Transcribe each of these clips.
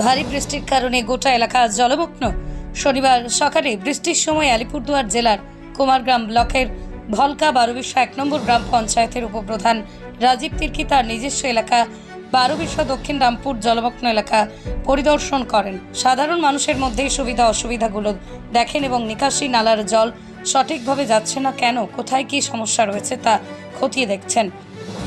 ভারী বৃষ্টির কারণে গোটা এলাকা জলমগ্ন। শনিবার সকালে বৃষ্টির সময় আলিপুরদুয়ার জেলার কুমারগ্রাম ব্লকের ভলকা বারোবিশা এক নম্বর গ্রাম পঞ্চায়েতের উপপ্রধান রাজীব তির্কি তার নিজস্ব এলাকা বারোবিশা দক্ষিণ রামপুর জলমগ্ন এলাকা পরিদর্শন করেন। সাধারণ মানুষের মধ্যে সুবিধা অসুবিধাগুলো দেখেন এবং নিকাশি নালার জল সঠিকভাবে যাচ্ছে না কেন, কোথায় কী সমস্যা রয়েছে তা খতিয়ে দেখছেন।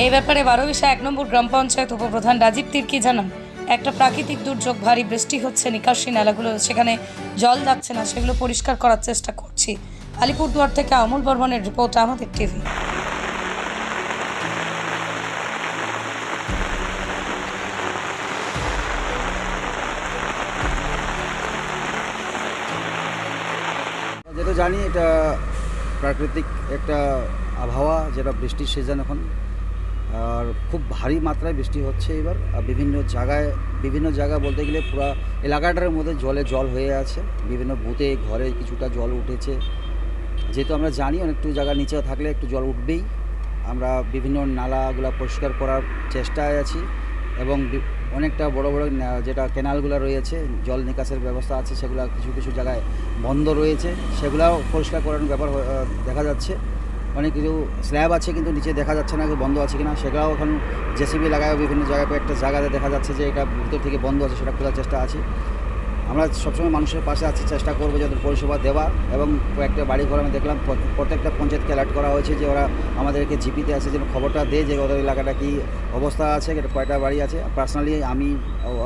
এই ব্যাপারে বারোবিশা এক নম্বর গ্রাম পঞ্চায়েত উপপ্রধান রাজীব তির্কি জানান। একটা প্রাকৃতিক দুর্যোগ, ভারী বৃষ্টি হচ্ছে, নিকাশি নালাগুলো, সেখানে জল যাচ্ছে না, সেগুলো পরিষ্কার করার চেষ্টা করছি। আলিপুরদুয়ার থেকে অমল বর্মনের রিপোর্ট, আমাদের টিভি। জানি, এটা প্রাকৃতিক একটা আবহাওয়া, যেটা বৃষ্টির সিজন এখন। আর খুব ভারী মাত্রায় বৃষ্টি হচ্ছে এবার। বিভিন্ন জায়গায়, বিভিন্ন জায়গা বলতে গেলে পুরো এলাকাটার মধ্যে জলে জল হয়ে আছে। বিভিন্ন বুথে, ঘরে কিছুটা জল উঠেছে। যেহেতু আমরা জানি অনেকটু জায়গা নিচে থাকলে একটু জল উঠবেই। আমরা বিভিন্ন নালাগুলো পরিষ্কার করার চেষ্টায় আছি এবং অনেকটা বড় বড় যেটা কেনালগুলো রয়েছে, জল নিকাশের ব্যবস্থা আছে, সেগুলো কিছু কিছু জায়গায় বন্ধ রয়েছে। সেগুলাও পরিষ্কার করানোর ব্যাপার দেখা যাচ্ছে। অনেক কিছু স্ল্যাব আছে কিন্তু নিচে দেখা যাচ্ছে না বন্ধ আছে কিনা। সেগুলাও এখন জেসিবি লাগায় বিভিন্ন জায়গায়, কয়েকটা জায়গাতে দেখা যাচ্ছে যে এটা ভিতর থেকে বন্ধ আছে, সেটা খোলার চেষ্টা আছে। আমরা সবসময় মানুষের পাশে আছি, চেষ্টা করব যাদের পরিষেবা দেওয়া এবং কয়েকটা বাড়ি ঘর আমি দেখলাম প্রত্যেকটা পঞ্চায়েতকে অ্যালার্ট করা হয়েছে যে ওরা আমাদেরকে জিপিতে আছে, যেন খবরটা দেয় যে ওদের এলাকাটা কী অবস্থা আছে কয়টা বাড়ি আছে। পার্সোনালি আমি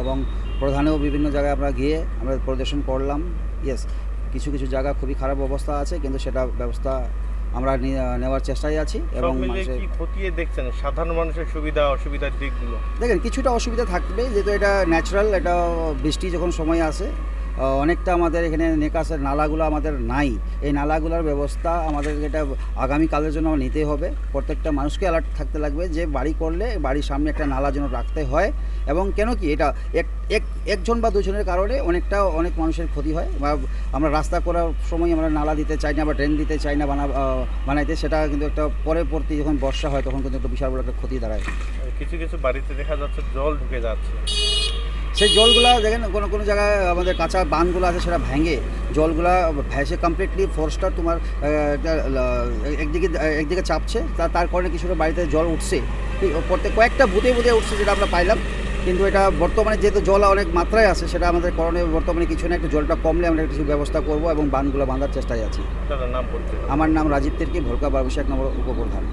এবং প্রধানেও বিভিন্ন জায়গায় আমরা গিয়ে আমরা পরিদর্শন করলাম। ইয়েস কিছু কিছু জায়গা খুবই খারাপ অবস্থা আছে, কিন্তু সেটা ব্যবস্থা আমরা নেওয়ার চেষ্টায় আছি এবং খতিয়ে দেখছেন? সাধারণ মানুষের সুবিধা অসুবিধার দিকগুলো? দেখেন কিছুটা অসুবিধা থাকবে যেহেতু এটা ন্যাচারাল এটা বৃষ্টি যখন সময় আসে অনেকটা আমাদের এখানে নিকাশের নালাগুলো আমাদের নাই। এই নালাগুলোর ব্যবস্থা আমাদের এটা আগামীকালের জন্য নিতে হবে। প্রত্যেকটা মানুষকে অ্যালার্ট থাকতে লাগবে যে বাড়ি করলে বাড়ির সামনে একটা নালা যেন রাখতে হয় এবং কেন কি এটা এক এক, একজন বা দুজনের কারণে অনেকটা অনেক মানুষের ক্ষতি হয় বা আমরা রাস্তা করার সময় আমরা নালা দিতে চাই না বা ড্রেন দিতে চাই না বানা বানাইতে, সেটা কিন্তু একটা পরে পরবর্তী যখন বর্ষা হয় তখন কিন্তু একটা বিশাল বড় একটা ক্ষতি দাঁড়ায়। কিছু কিছু বাড়িতে দেখা যাচ্ছে জল ঢুকে যাচ্ছে। সেই জলগুলা দেখেন কোনো কোনো জায়গায় আমাদের কাঁচা বাঁধগুলো আছে সেটা ভেঙে জলগুলা ভেসে কমপ্লিটলি ফোর্সটা তোমার একদিকে একদিকে চাপছে তা- তার কারণে কিছুটা বাড়িতে জল উঠছে? প্রত্যেক কয়েকটা বুথে বুথে উঠছে যেটা আমরা পাইলাম কিন্তু এটা বর্তমানে যেহেতু জল অনেক মাত্রায় আছে সেটা আমাদের করণীয় বর্তমানে কিছু না একটু জলটা কমলে আমরা কিছু ব্যবস্থা করব এবং বাঁধগুলো বাঁধার চেষ্টায় আছি। আমার নাম রাজীব তির্কি ভোলকা বাবুশাক নম্বর উপপ্রধান।